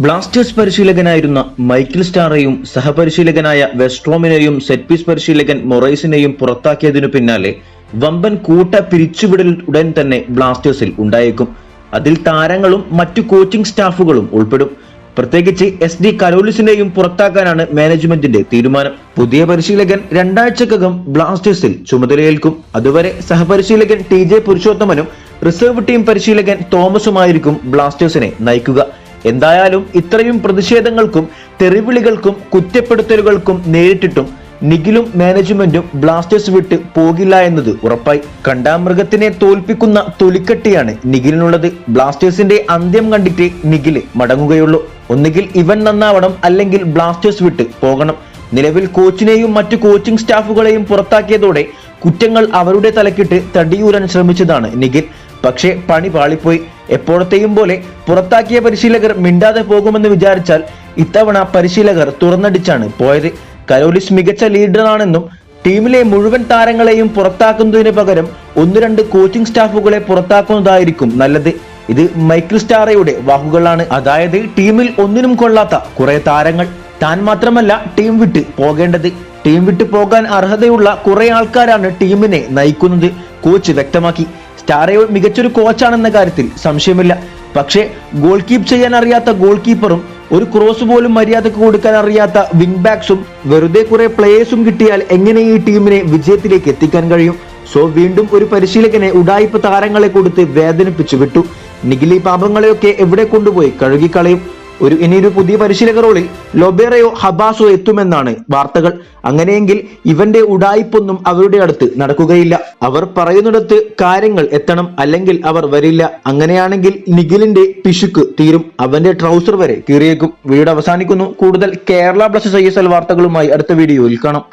Blasters പരിശീലകനായിരുന്ന Michael സ്റ്റാറേയും സഹപരിശീലകനായ വെസ്ട്രോമിനെയും സെറ്റ് പീസ് പരിശീലകൻ മൊറൈസിനെയും പുറത്താക്കിയതിനു പിന്നാലെ വമ്പൻ കൂട്ട പിരിച്ചുവിടൽ ഉടൻ തന്നെ ബ്ലാസ്റ്റേഴ്സിൽ ഉണ്ടായേക്കും. അതിൽ താരങ്ങളും മറ്റു കോച്ചിംഗ് സ്റ്റാഫുകളും ഉൾപ്പെടും. പ്രത്യേകിച്ച് എസ് ഡി കരോലിസിനെയും പുറത്താക്കാനാണ് മാനേജ്മെന്റിന്റെ തീരുമാനം. പുതിയ പരിശീലകൻ രണ്ടാഴ്ചക്കകം ബ്ലാസ്റ്റേഴ്സിൽ ചുമതലയേൽക്കും. അതുവരെ സഹപരിശീലകൻ ടി ജെ പുരുഷോത്തമനും റിസർവ് ടീം പരിശീലകൻ തോമസുമായിരിക്കും ബ്ലാസ്റ്റേഴ്സിനെ നയിക്കുക. എന്തായാലും ഇത്രയും പ്രതിഷേധങ്ങൾക്കും തെറിവിളികൾക്കും കുറ്റപ്പെടുത്തലുകൾക്കും നേരിട്ടിട്ടും നിഖിലും മാനേജ്മെന്റും ബ്ലാസ്റ്റേഴ്സ് വിട്ട് പോകില്ല എന്നത് ഉറപ്പായി. കണ്ടാമൃഗത്തിനെ തോൽപ്പിക്കുന്ന തൊലിക്കട്ടിയാണ് നിഖിലിനുള്ളത്. ബ്ലാസ്റ്റേഴ്സിന്റെ അന്ത്യം കണ്ടിട്ട് നിഖിൽ മടങ്ങുകയുള്ളൂ. ഒന്നുകിൽ ഇവൻ നന്നാവണം അല്ലെങ്കിൽ ബ്ലാസ്റ്റേഴ്സ് വിട്ട് പോകണം. നിലവിൽ കോച്ചിനെയും മറ്റു കോച്ചിംഗ് സ്റ്റാഫുകളെയും പുറത്താക്കിയതോടെ കുറ്റങ്ങൾ അവരുടെ തലക്കിട്ട് തടിയൂരാൻ ശ്രമിച്ചതാണ് നിഖിൽ. പക്ഷേ പണി പാളിപ്പോയി. എപ്പോഴത്തെയും പോലെ പുറത്താക്കിയ പരിശീലകർ മിണ്ടാതെ പോകുമെന്ന് വിചാരിച്ചാൽ ഇത്തവണ പരിശീലകർ തുറന്നടിച്ചാണ് പോയത്. കരോലിസ് മികച്ച ലീഡറാണെന്നും ടീമിലെ മുഴുവൻ താരങ്ങളെയും പുറത്താക്കുന്നതിന് പകരം ഒന്ന് രണ്ട് കോച്ചിംഗ് സ്റ്റാഫുകളെ പുറത്താക്കുന്നതായിരിക്കും നല്ലത്. ഇത് മൈക്കിൾ സ്റ്റാറയുടെ വാക്കുകളാണ്. അതായത് ടീമിൽ ഒന്നിനും കൊള്ളാത്ത കുറെ താരങ്ങൾ. താൻ മാത്രമല്ല ടീം വിട്ട് പോകേണ്ടത്. ടീം വിട്ട് പോകാൻ അർഹതയുള്ള കുറെ ആൾക്കാരാണ് ടീമിനെ നയിക്കുന്നത്. കോച്ച് വ്യക്തമാക്കി. സ്റ്റാറയോ മികച്ചൊരു കോച്ചാണെന്ന കാര്യത്തിൽ സംശയമില്ല. പക്ഷേ ഗോൾ കീപ്പ് ചെയ്യാൻ അറിയാത്ത ഗോൾ കീപ്പറും ഒരു ക്രോസ് പോലും മര്യാദയ്ക്ക് കൊടുക്കാൻ അറിയാത്ത വിങ് ബാക്സും വെറുതെ കുറെ പ്ലേയേഴ്സും കിട്ടിയാൽ എങ്ങനെ ഈ ടീമിനെ വിജയത്തിലേക്ക് എത്തിക്കാൻ കഴിയും? സോ വീണ്ടും ഒരു പരിശീലകനെ ഉടായിപ്പ് താരങ്ങളെ കൊടുത്ത് വേദനിപ്പിച്ചു വിട്ടു. നിഖിലി പാപങ്ങളെയൊക്കെ എവിടെ കൊണ്ടുപോയി കഴുകിക്കളയും? ഒരു ഇനിയൊരു പുതിയ പരിശീലക റോളിൽ ലൊബേറയോ ഹബാസോ എത്തുമെന്നാണ് വാർത്തകൾ. അങ്ങനെയെങ്കിൽ ഇവന്റെ ഉടായിപ്പൊന്നും അവരുടെ അടുത്ത് നടക്കുകയില്ല. അവർ പറയുന്നിടത്ത് കാര്യങ്ങൾ എത്തണം അല്ലെങ്കിൽ അവർ വരില്ല. അങ്ങനെയാണെങ്കിൽ നിഖിലിന്റെ പിശുക്ക് തീരും. അവന്റെ ട്രൗസർ വരെ കീറിയേക്കും. വീട് അവസാനിക്കുന്നു. കൂടുതൽ കേരള ബ്ലസ്റ്റേഴ്സ് ഐ വാർത്തകളുമായി അടുത്ത വീഡിയോയിൽ കാണാം.